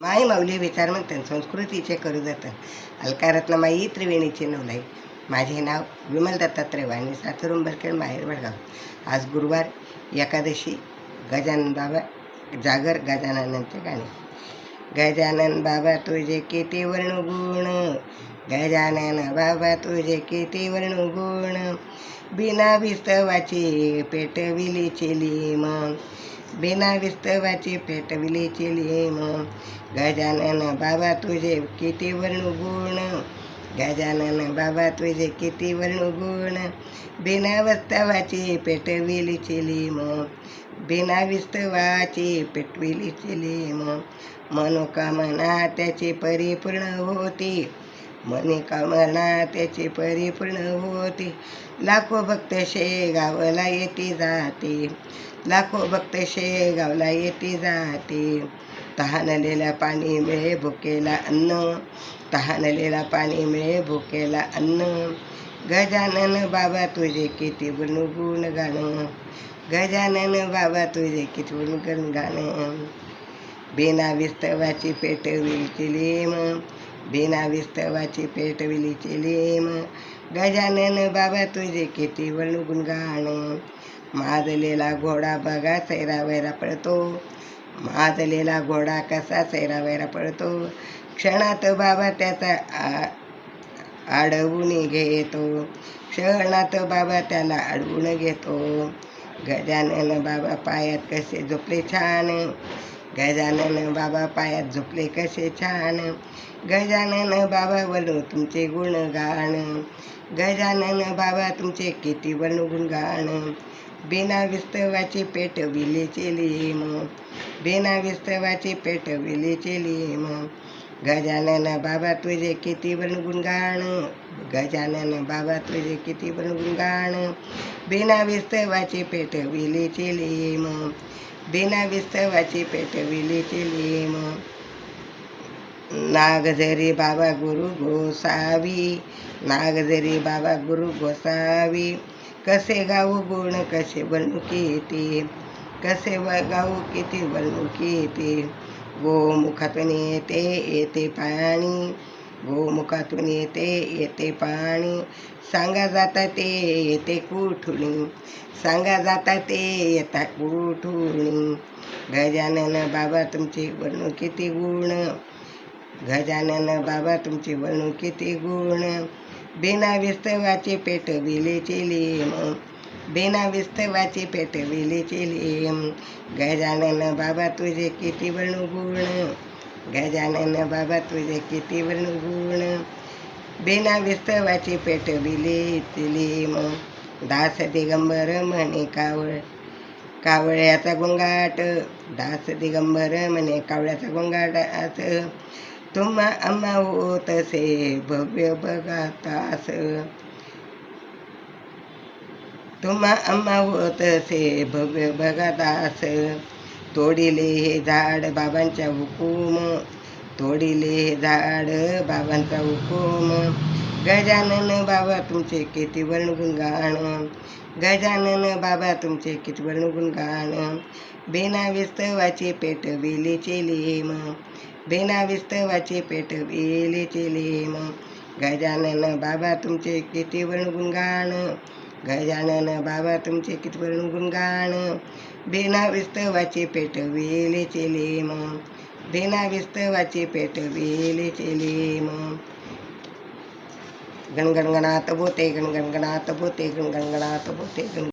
माई माऊली विचार म्हणतात संस्कृतीचे करू जतन. अलकारत्नमाई त्रिवेणीचे नवलाई. माझे नाव विमल दत्तात्रय वाणी सातुरुंबरखेड माहेर वडगाव. आज गुरुवार एकादशी. गजानन बाबा जागर गजाननांचे गाणे. गजानन बाबा तुझे किती वर्णगुण गजानन बाबा तुझे किती वर्णगुण बिना विस्तवाची पेटविली चिली मग. बिना विस्तवाची पेटविले चिली मग गजानन बाबा तुझे किती वर्णगुण गजानन बाबा तुझे किती वर्णगुण बिना वस्तवाची पेटविली चिली मग बिना विस्तवाची पेटविली चिली मग मनोकामना त्याची परिपूर्ण होती. मनोकामना त्याची परिपूर्ण होती. लाखो भक्त शेगावला येती जाते. लाखो भक्त शेगावला येती जाते. तहानलेला पाणी मिळे भुकेला अन्न. तहानलेला पाणी मिळे भुकेला अन्न. गजानन बाबा तुझे किती गुण गाणं गजानन बाबा तुझे किती गुण गाणं बिना विस्तवाची पेटविली चिलीम बिना विस्तवाची पेटविली चिलीम गजानन बाबा तुझे किती गुण गाणं. माजलेला घोडा बघा सैरावैरा पळतो. माजलेला घोडा कसा सैरावैरा पळतो. क्षणात बाबा त्याचा आ अडवून घेतो. क्षणात बाबा त्याला अडवून घेतो. गजानन बाबा पायात कसे झोपले छान. गजानन बाबा पायात झोपले कसे छान. गजानन बाबा वर्ण तुमचे गुणगान गजानन बाबा तुमचे किती वर्ण गुणगाण बिना विस्तवाची पेट विलेचे लिम बिना विस्तवाची पेट विलेचे लिम गजानन बाबा तुझे किती वर्ण गुणगान गजानन बाबा तुझे किती वर्ण गुणगाण बिना विस्तवाची पेट विलेचे लिम बिना विस्तवाची पेटविली विलेचे नागझरी बाबा गुरु गोसावी नागझरी बाबा गुरु गोसावी. कसे गाऊ गुण कसे बनवूकी येते कसे व गाऊ किती बनवूकी येते गोमुखातून येते येते पाणी. गोमुखातून येते येते पाणी. सांगा जाता ते येते कुठून? सांगा जाता ते येता कुठून? गजानन बाबा तुमचे वर्णू किती गुण? गजानन बाबा तुमचे वर्णू किती गुण? बिना विस्तवाचे पेट विलेचे लेम. बिना विस्तवाचे पेट विलेचे लेम. गजानन बाबा तुझे किती वर्णू गुण? गजानन बाबा तुझे किती गुण बिना विस्तवाची पेट विलेचे लेम. दास दिगंबर म्हणे कावळ कावळ्याचा गोंगाट. दास दिगंबर म्हणे कावळ्याचा गोंगाट तुम्हा अम्मा होत असे भव्य बघातास तुम्हा अम्मा होत असे भव्य बघातास तोडिले हे झाड बाबांच्या हुकूम. तोडिले हे झाड बाबांचा हुकूम. गजानन बाबा तुमचे किती वर्णगुण गाण गजानन बाबा तुमचे किती वर्णगुण गाण बेना विस्तवाचे पेट बेलेचे लेम. बेना विस्तवाचे पेट बेलेचे लेम. गजानन बाबा तुमचे किती वर्णगुण गाण गजानन बाबा तुमचे किती गुणगाण गाण. बिना विस्तवाचे पेट चेले लेम बिना विस्तवाचे पेट चेले लेम गणगणगणात बोते गणगणगणात बोते गणगणगणात बोते गण